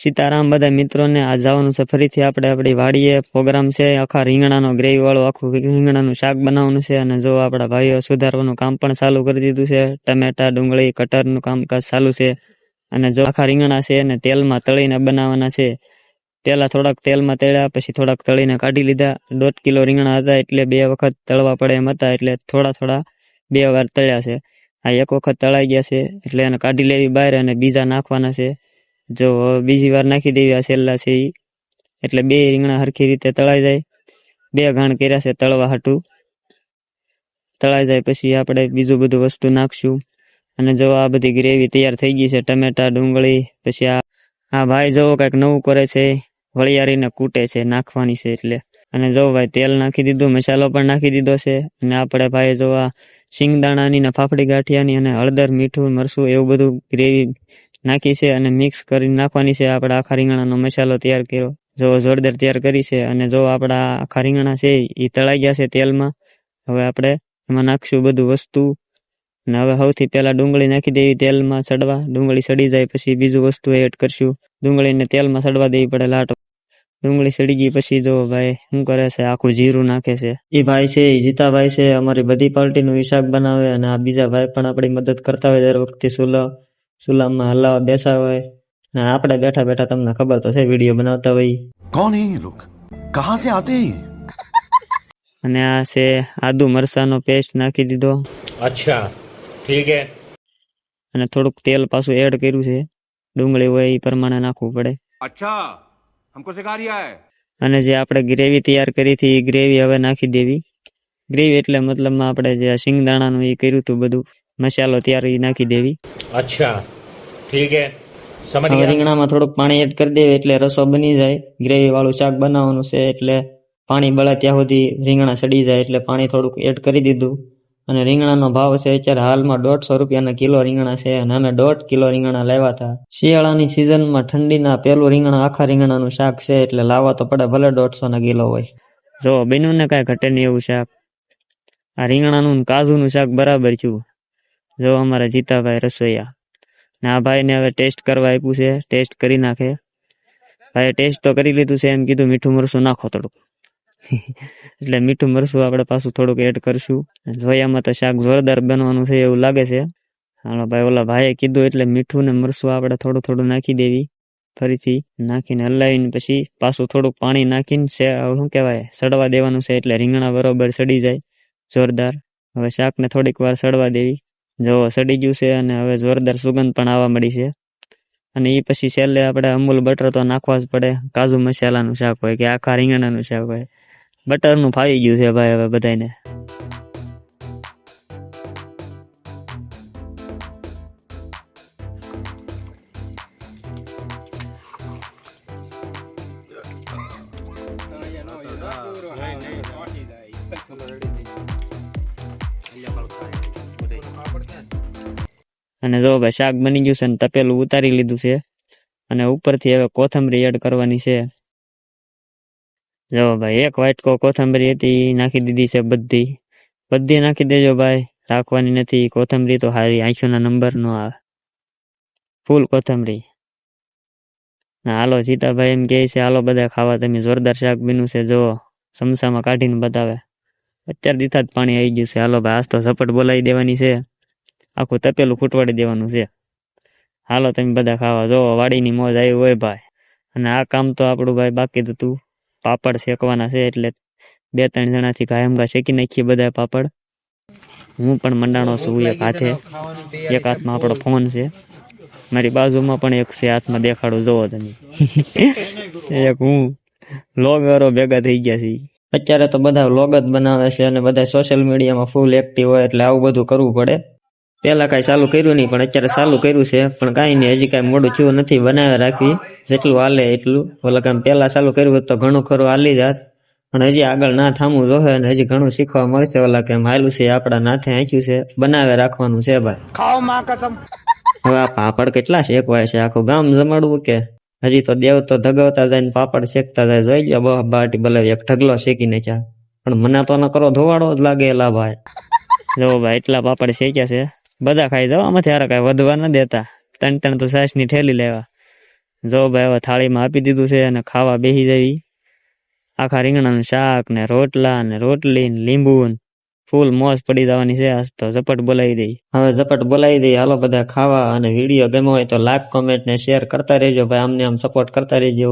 સીતારામ બધા મિત્રોને આ જવાનું છે. ફરીથી આપણે આપણી વાડીએ પ્રોગ્રામ છે. આખા રીંગણાનો ગ્રેવી વાળું, આખું રીંગણાનું શાક બનાવવાનું છે અને જો આપણા ભાઈઓ સુધારવાનું કામ પણ ચાલુ કરી દીધું છે, ટમેટા, ડુંગળી, કટરનું કામકાજ ચાલુ છે અને જો આખા રીંગણા છે અને તેલમાં તળીને બનાવવાના છે. પેલા થોડાક તેલમાં તળ્યા, પછી થોડાક તળીને કાઢી લીધા. દોઢ કિલો રીંગણા હતા એટલે બે વખત તળવા પડે એમ હતા એટલે થોડા થોડા બે વાર તળ્યા છે. આ એક વખત તળાઈ ગયા છે એટલે એને કાઢી લેવી બહાર અને બીજા નાખવાના છે. જો બીજી વાર નાખી દેવી આ છેલ્લા છે એટલે બે રીંગણા હરખી રીતે તળાઈ જાય. બે ઘાણ કર્યા છે તળવા હાટું. તળાઈ જાય પછી આપણે બીજું બધું વસ્તુ નાખશું. અને જો આ બધી ગ્રેવી તૈયાર થઈ ગઈ છે, ટમેટા, ડુંગળી, પછી આ આ ભાઈ જોવો કંઈક નવું કરે છે, વળિયારીને કૂટે છે, નાખવાની છે એટલે. અને જો ભાઈ તેલ નાખી દીધું, મસાલો પણ નાખી દીધો છે. અને આપણે ભાઈ જો આ શિંગદાણાની ને ફાફડી ગાંઠિયાની અને હળદર, મીઠું મરસું એવું બધું ગ્રેવી નાખી છે અને મિક્સ કરી નાખવાની છે. આપણે આખા રીંગણાનો મસાલો તૈયાર કર્યો. જો જોરદાર તૈયાર કરી છે અને જો આપણા આખા રીંગણા છે એ તળાઈ ગયા છે તેલમાં, હવે આપણે એમાં નાખશું બધું વસ્તુ. અને હવે સૌથી પહેલા ડુંગળી નાખી દેવી તેલમાં સડવા. ડુંગળી સડી જાય પછી બીજું વસ્તુ એડ કરશું. ડુંગળીને તેલમાં સડવા દેવી પડે લાટ. ડુંગળી સડી ગઈ પછી જો ભાઈ શું કરે છે? આખું જીરું નાખે છે. એ ભાઈ છે એ જીતાભાઈ છે. અમારી બધી પાર્ટીનું હિસાબ બનાવે અને આ બીજા ભાઈ પણ આપણી મદદ કરતા હોય દર વખતે સુલા. સુલામમાં હલાવા બેસા હોય. અને આપણે બેઠા બેઠા તમને ખબર તો છે વીડિયો બનાવતા હોય. કોણ હે એ કહા સે આતે અને આ છે આદુ મરસાનો પેસ્ટ નાખી દીધો. અચ્છા ઠીક હે અને થોડુંક તેલ પાછું એડ કર્યું છે. ડુંગળી હોય એ પ્રમાણે નાખવું પડે. અચ્છા હમકો સિખા રહ્યા હે અને જે આપણે ગ્રેવી તૈયાર કરી હતી એ ગ્રેવી હવે નાખી દેવી. ગ્રેવી એટલે મતલબમાં આપણે જે શિંગદાણાનું એ કર્યું હતું બધું. મસાલો ત્યારે નાખી દેવી. અચ્છા. ઠીક હે. સમજ ગયા. રીંગણામાં થોડુંક પાણી એડ કરી દેવી એટલે રસો બની જાય. ગ્રેવી વાળું શાક બનાવવાનું છે એટલે પાણી બળે ત્યાં સુધી રીંગણા સડી જાય એટલે પાણી થોડુંક એડ કરી દીધું. અને રીંગણાનો ભાવ છે અત્યારે હાલમાં દોઢસો રૂપિયાના કિલો રીંગણા છે. અને અમે દોઢ કિલો રીંગણા લાવ્યા હતા. શિયાળાની સિઝનમાં ઠંડીના પહેલું રીંગણા આખા રીંગણાનું શાક છે એટલે લાવવા તો પડે ભલે દોઢસો ના કિલો હોય. જો બેનું ને કાંઈ ઘટે નહીં એવું શાક. આ રીંગણાનું કાજુનું શાક બરાબર છું. જો અમારા જીતાભાઈ રસોઈયા. ને આ ભાઈને હવે ટેસ્ટ કરવા આપ્યું છે. ટેસ્ટ કરી નાખે. ભાઈ ટેસ્ટ તો કરી લીધું છે. એમ કીધું મીઠું મરસું નાખો થોડુંક. એટલે મીઠું મરસું આપણે પાછું થોડુંક એડ કરશું. જોયામાં તો શાક જોરદાર બનવાનું છે એવું લાગે છે. હાલો ભાઈ, ઓલા ભાઈએ કીધું એટલે મીઠું ને મરસું આપણે થોડું થોડું નાખી દેવી. ફરીથી નાખીને હલાવીને પછી પાછું થોડુંક પાણી નાખીને શું કહેવાય, સડવા દેવાનું છે એટલે રીંગણા બરોબર સડી જાય. જોરદાર. હવે શાકને થોડીક વાર સડવા દેવી. જો સડી ગયું છે અને હવે જોરદાર સુગંધ પણ આવવા મળી છે. અને એ પછી છેલ્લે આપણે અમૂલ બટર તો નાખવા જ પડે. કાજુ મસાલાનું શાક હોય કે આખા રીંગણાનું શાક હોય. બટરનું ફાવી ગયું છે ભાઈ હવે બધાને અને જો ભાઈ શાક બની ગયું છે ને તપેલું ઉતારી લીધું છે, અને ઉપરથી હવે કોથમરી એડ કરવાની છે. જો ભાઈ, એક વાટકો કોથમરી હતી નાખી દીધી છે બધી. બધી નાખી દેજો ભાઈ, રાખવાની નથી, કોથમરી તો હારી આંખોના નંબર નો આવે. ફૂલ કોથમરી. ના હાલો સીતાભાઈ એમ કહે છે, હાલો બધા ખાવા, તમે જોરદાર શાક બીનું છે જો સમસામાં કાઢીને બતાવે. અત્યાર દીથા જ પાણી આવી ગયું છે. હાલો ભાઈ, આજ તો ઝપટ બોલાવી દેવાની છે. આખું તપેલું ફૂટવાડી દેવાનું છે. હાલો તમે બધા ખાવા જો વાડીની મોજ આવી હોય ભાઈ. અને આ કામ તો આપણું ભાઈ બાકી જ તું પાપડ શેકવાના છે એટલે બે ત્રણ જણાથી કાયમ ઘા શેકી નાખીએ બધા પાપડ. હું પણ મંડાણો છું એક હાથે. એક હાથમાં આપણો ફોન છે. મારી બાજુમાં પણ એક છે હાથમાં દેખાડું જોવો તમે. એક હું. લોગરો ભેગા થઈ ગયા છે અત્યારે તો બધા વ્લોગ જ બનાવે છે અને બધા સોશિયલ મીડિયામાં ફૂલ એક્ટિવ હોય એટલે આવું બધું કરવું પડે. પહેલા કઈ ચાલુ કર્યું નહીં પણ અત્યારે ચાલુ કર્યું છે. પણ કાંઈ નહીં હજી કાંઈ મોડું થયું નથી બનાવી રાખવી. જેટલું હાલે એટલું. ઓલા કામ પહેલાં ચાલુ કર્યું હતું તો ઘણું ખરું હાલી જાત. પણ હજી આગળ ના થામવું જોહે અને હજી ઘણું શીખવા મળશે. ઓલા કેમ હાલું છે આપણા નાથે આંચ્યું છે. બનાવે રાખવાનું છે ભાઈ. ખાઓ માં કસમ હવે આ પાપડ કેટલા શેકવાય છે. આખું ગામ જમાડવું કે? હજી તો દેવ તો ધગવતા જાય ને પાપડ શેકતા જાય. જોઈ લ્યો બહ બાટી ભલે એક ઢગલો શેકીને ચા પણ મને તો કરો ધોવાડો જ લાગે એલા ભાઈ. જો ભાઈ એટલા પાપડ શેક્યા છે. બધા ખાઈ જાવ આમાંથી હારા કાંઈ વધવા ન દેતા. ત્રણ ત્રણ તો સાસની ઠેલી લેવા. જો ભાઈ હવે થાળીમાં આપી દીધું છે અને ખાવા બેસી જવી આખા રીંગણાનું શાક ને રોટલા ને રોટલી ને લીંબુ ને ફૂલ મોજ પડી જવાની છે. આજ તો ઝપટ બોલાવી દઈ હવે ઝપટ બોલાવી દઈ હાલો બધા ખાવા અને વીડિયો ગમ્યો હોય તો લાઈક કોમેન્ટ ને શેર કરતા રહેજો ભાઈ. અમને આમ સપોર્ટ કરતા રહેજો.